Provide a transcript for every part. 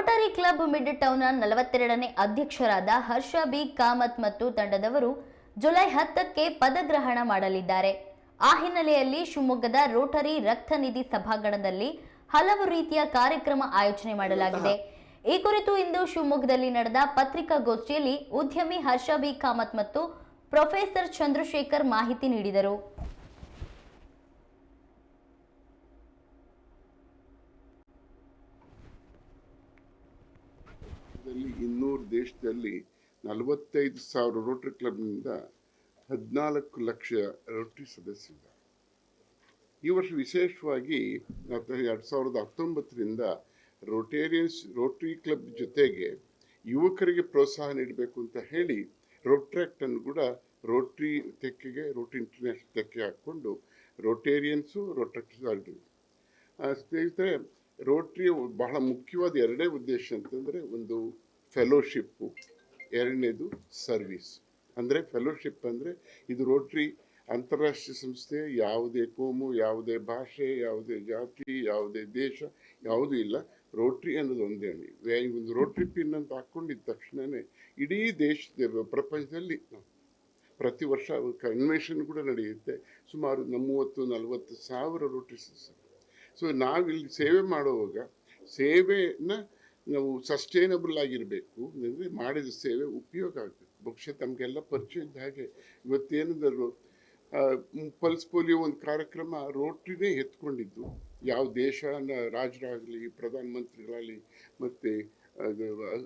Rotary club mid ಟೌನ್ನ ನಲವತ್ತೆರಡನೇ ಅಧ್ಯಕ್ಷರಾದ ಹರ್ಷ B. Kamath ಮತ್ತು ತಂಡದವರು ಜುಲೈ ಹತ್ತಕ್ಕೆ ಪದಗ್ರಹಣ ಮಾಡಲಿದ್ದಾರೆ. ಆ ಹಿನ್ನೆಲೆಯಲ್ಲಿ ಶಿವಮೊಗ್ಗದ ರೋಟರಿ ರಕ್ತ ನಿಧಿ ಸಭಾಂಗಣದಲ್ಲಿ ಹಲವು ರೀತಿಯ ಕಾರ್ಯಕ್ರಮ ಆಯೋಜನೆ ಮಾಡಲಾಗಿದೆ. ಈ ಕುರಿತು ಇಂದು ಶಿವಮೊಗ್ಗದಲ್ಲಿ ನಡೆದ ಪತ್ರಿಕಾಗೋಷ್ಠಿಯಲ್ಲಿ ಉದ್ಯಮಿ ಹರ್ಷ ಬಿ. ಕಾಮತ್ ಮತ್ತು ಪ್ರೊಫೆಸರ್ ಚಂದ್ರಶೇಖರ್ ಮಾಹಿತಿ ನೀಡಿದರು. ದೇಶದಲ್ಲಿ, ಇನ್ನೂರು ದೇಶದಲ್ಲಿ ನಲವತ್ತೈದು ಸಾವಿರ ರೋಟರಿ ಕ್ಲಬ್ನಿಂದ ಹದಿನಾಲ್ಕು ಲಕ್ಷ ರೋಟರಿ ಸದಸ್ಯರಿದ್ದಾರೆ. ಈ ವರ್ಷ ವಿಶೇಷವಾಗಿ ಎರಡು ಸಾವಿರದ ಹತ್ತೊಂಬತ್ತರಿಂದ ರೋಟೇರಿಯನ್ಸ್ ರೋಟರಿ ಕ್ಲಬ್ ಜೊತೆಗೆ ಯುವಕರಿಗೆ ಪ್ರೋತ್ಸಾಹ ನೀಡಬೇಕು ಅಂತ ಹೇಳಿ ರೋಟ್ರ್ಯಾಕ್ಟನ್ನು ಕೂಡ ರೋಟ್ರಿ ತೆಕ್ಕೆಗೆ ರೋಟ್ರಿ ಇಂಟರ್ನ್ಯಾಷನಲ್ ತೆಕ್ಕೆ ಹಾಕ್ಕೊಂಡು ರೋಟೇರಿಯನ್ಸು ರೋಟ್ರಾಕ್ಟ್ ಸ್ನೇಹಿತರೆ ರೋಟ್ರಿ ಬಹಳ ಮುಖ್ಯವಾದ ಎರಡೇ ಉದ್ದೇಶ ಅಂತಂದರೆ ಒಂದು ಫೆಲೋಶಿಪ್ಪು ಎರಡನೇದು ಸರ್ವಿಸ್ ಅಂದರೆ ಫೆಲೋಶಿಪ್ ಅಂದರೆ ಇದು ರೋಟ್ರಿ ಅಂತಾರಾಷ್ಟ್ರೀಯ ಸಂಸ್ಥೆ, ಯಾವುದೇ ಕೋಮು, ಯಾವುದೇ ಭಾಷೆ, ಯಾವುದೇ ಜಾತಿ, ಯಾವುದೇ ದೇಶ, ಯಾವುದೂ ಇಲ್ಲ. ರೋಟ್ರಿ ಅನ್ನೋದು ಒಂದೇ ಈ ಒಂದು ರೋಟ್ರಿ ಪಿನ್ ಅಂತ ಹಾಕ್ಕೊಂಡಿದ್ದ ತಕ್ಷಣವೇ ಇಡೀ ದೇಶದ, ಪ್ರಪಂಚದಲ್ಲಿ ಪ್ರತಿ ವರ್ಷ ಕನ್ವೆನ್ಷನ್ ಕೂಡ ನಡೆಯುತ್ತೆ. ಸುಮಾರು ಮೂವತ್ತು ನಲವತ್ತು ಸಾವಿರ ರೋಟ್ರಿ ಸದಸ್ಯರು. ಸೊ ನಾವಿಲ್ಲಿ ಸೇವೆ ಮಾಡುವಾಗ ಸೇವೆನ ನಾವು ಸಸ್ಟೈನಬಲ್ ಆಗಿರಬೇಕು ಅಂದರೆ ಮಾಡಿದ ಸೇವೆ ಉಪಯೋಗ ಆಗಬೇಕು ಬಹುಶಃ ತಮಗೆಲ್ಲ ಪರಿಚಯ ಇದ್ದ ಹಾಗೆ. ಇವತ್ತೇನಿದ್ರು ಪಲ್ಸ್ ಪೋಲಿಯೋ ಒಂದು ಕಾರ್ಯಕ್ರಮ ರೋಟ್ರಿನೇ ಎತ್ಕೊಂಡಿದ್ದು. ಯಾವ ದೇಶನ ರಾಜರಾಗಲಿ, ಪ್ರಧಾನಮಂತ್ರಿಗಳಾಗಲಿ, ಮತ್ತು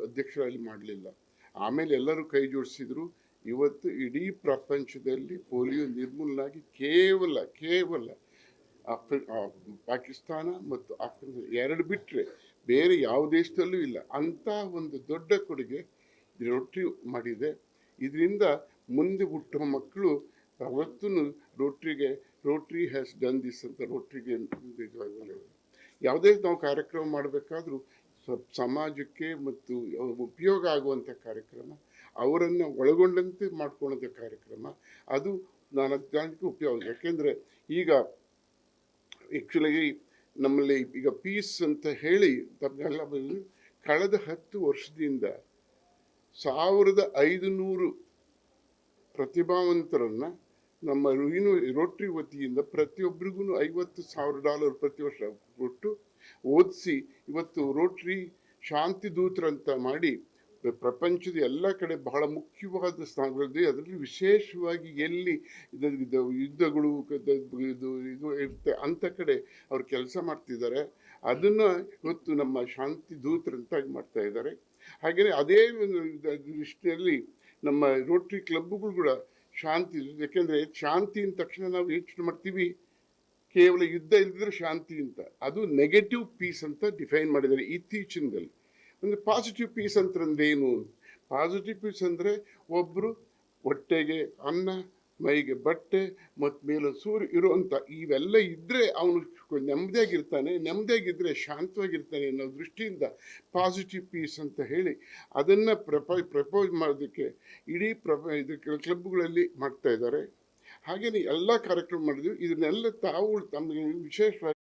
ಅಧ್ಯಕ್ಷರಾಗಲಿ ಮಾಡಲಿಲ್ಲ. ಆಮೇಲೆ ಎಲ್ಲರೂ ಕೈ ಜೋಡಿಸಿದ್ರು. ಇವತ್ತು ಇಡೀ ಪ್ರಪಂಚದಲ್ಲಿ ಪೋಲಿಯೋ ನಿರ್ಮೂಲನಾಗಿ ಕೇವಲ ಕೇವಲ ಆಫ್ರಿ ಪಾಕಿಸ್ತಾನ ಮತ್ತು ಆಫ್ಘಾನಿಸ್ತಾನ ಎರಡು ಬಿಟ್ಟರೆ ಬೇರೆ ಯಾವ ದೇಶದಲ್ಲೂ ಇಲ್ಲ. ಅಂಥ ಒಂದು ದೊಡ್ಡ ಕೊಡುಗೆ ರೋಟ್ರಿ ಮಾಡಿದೆ. ಇದರಿಂದ ಮುಂದೆ ಹುಟ್ಟುವ ಮಕ್ಕಳು ಅವತ್ತೂ ರೋಟ್ರಿಗೆ ರೋಟ್ರಿ ಹ್ಯಾಸ್ ಡನ್ ದಿಸ್ ಅಂತ ರೋಟ್ರಿಗೆ ಯಾವುದೇ ನಾವು ಕಾರ್ಯಕ್ರಮ ಮಾಡಬೇಕಾದ್ರೂ ಸಮಾಜಕ್ಕೆ ಮತ್ತು ಉಪಯೋಗ ಆಗುವಂಥ ಕಾರ್ಯಕ್ರಮ, ಅವರನ್ನು ಒಳಗೊಂಡಂತೆ ಮಾಡ್ಕೊಳ್ಳೋಂಥ ಕಾರ್ಯಕ್ರಮ, ಅದು ನಾನು ಉಪಯೋಗ ಯಾಕೆಂದರೆ ಈಗ ಆ್ಯಕ್ಚುಲಾಗಿ ನಮ್ಮಲ್ಲಿ ಈಗ ಪೀಸ್ ಅಂತ ಹೇಳಿ ಬಂದು ಕಳೆದ ಹತ್ತು ವರ್ಷದಿಂದ ಸಾವಿರದ ಐದು ನೂರು ಪ್ರತಿಭಾವಂತರನ್ನು ನಮ್ಮ ರೋಟ್ರಿ ವತಿಯಿಂದ ಪ್ರತಿಯೊಬ್ಬರಿಗೂ ಐವತ್ತು ಸಾವಿರ ಡಾಲರ್ ಪ್ರತಿ ವರ್ಷ ಕೊಟ್ಟು ಓದಿಸಿ ಇವತ್ತು ರೋಟ್ರಿ ಶಾಂತಿ ದೂತರಂತ ಮಾಡಿ ಪ್ರಪಂಚದ ಎಲ್ಲ ಕಡೆ ಬಹಳ ಮುಖ್ಯವಾದ ಸ್ಥಾನಗಳಿದೆ. ಅದರಲ್ಲಿ ವಿಶೇಷವಾಗಿ ಎಲ್ಲಿ ಯುದ್ಧಗಳು ಇದು ಇದು ಇರುತ್ತೆ ಅಂತ ಕಡೆ ಅವರು ಕೆಲಸ ಮಾಡ್ತಿದ್ದಾರೆ. ಅದನ್ನು ಇವತ್ತು ನಮ್ಮ ಶಾಂತಿ ದೂತರಂತಾಗಿ ಮಾಡ್ತಾ ಇದ್ದಾರೆ. ಹಾಗೆಯೇ ಅದೇ ದೃಷ್ಟಿಯಲ್ಲಿ ನಮ್ಮ ರೋಟ್ರಿ ಕ್ಲಬ್ಗಳು ಕೂಡ ಶಾಂತಿ, ಯಾಕೆಂದರೆ ಶಾಂತಿ ಅಂದ ತಕ್ಷಣ ನಾವು ಯೋಚನೆ ಮಾಡ್ತೀವಿ, ಕೇವಲ ಯುದ್ಧ ಇಲ್ಲದಿದ್ರೆ ಶಾಂತಿ ಅಂತ. ಅದು ನೆಗೆಟಿವ್ ಪೀಸ್ ಅಂತ ಡಿಫೈನ್ ಮಾಡಿದ್ದಾರೆ ಇತ್ತೀಚಿನದಲ್ಲಿ. ಒಂದು ಪಾಸಿಟಿವ್ ಪೀಸ್ ಅಂತಂದ್ರೆ ಏನು? ಪಾಸಿಟಿವ್ ಪೀಸ್ ಅಂದರೆ ಒಬ್ಬರು ಹೊಟ್ಟೆಗೆ ಅನ್ನ, ಮೈಗೆ ಬಟ್ಟೆ ಮತ್ತು ಮೇಲೆ ಸೂರ್ಯ ಇರುವಂಥ ಇವೆಲ್ಲ ಇದ್ದರೆ ಅವನು ನೆಮ್ಮದಿಯಾಗಿರ್ತಾನೆ ನೆಮ್ಮದಿಯಾಗಿದ್ದರೆ ಶಾಂತವಾಗಿರ್ತಾನೆ ಅನ್ನೋ ದೃಷ್ಟಿಯಿಂದ ಪಾಸಿಟಿವ್ ಪೀಸ್ ಅಂತ ಹೇಳಿ ಅದನ್ನು ಪ್ರಪ ಪ್ರಪೋಸ್ ಮಾಡೋದಕ್ಕೆ ಇಡೀ ಪ್ರಪ ಇದಕ್ಕೆ ಕ್ಲಬ್ಗಳಲ್ಲಿ ಮಾಡ್ತಾ ಇದ್ದಾರೆ. ಹಾಗೆಯೇ ಎಲ್ಲ ಕಾರ್ಯಕ್ರಮ ಮಾಡಿದ್ವಿ. ಇದನ್ನೆಲ್ಲ ತಾವು ತಮಗೆ ವಿಶೇಷವಾಗಿ